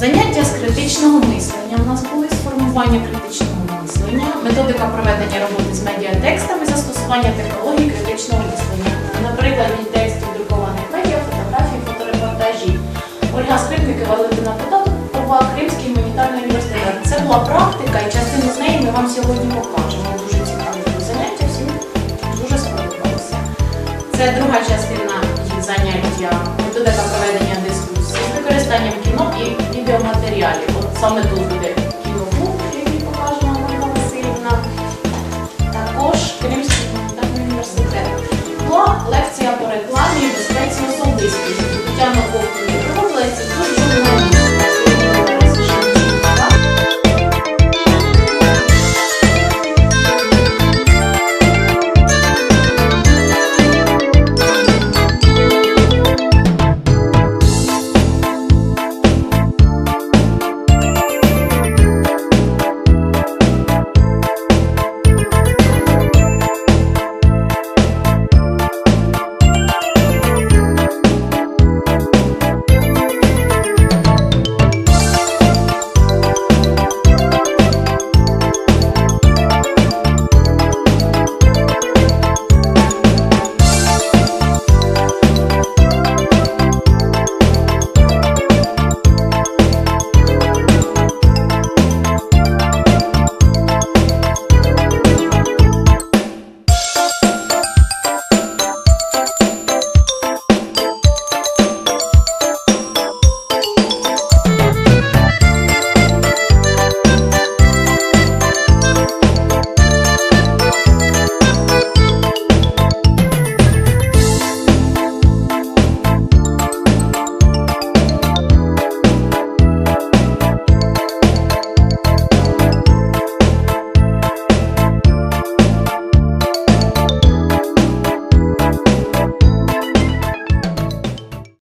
Заняття з критичного мислення у нас були сформування критичного мислення, методика проведення роботи з медіатекстами, застосування технологій критичного мислення. Наприклад, від текстів друкованих медіа, фотографій, фоторепортажі. Ольга Скрипник і Валентина Потапова, Кримський гуманітарний університет. Це була практика, і частину з неї ми вам сьогодні покажемо. Дуже цікаві заняття, всім дуже сподобалося. Це друга частина заняття, методика проведення дискусії some of the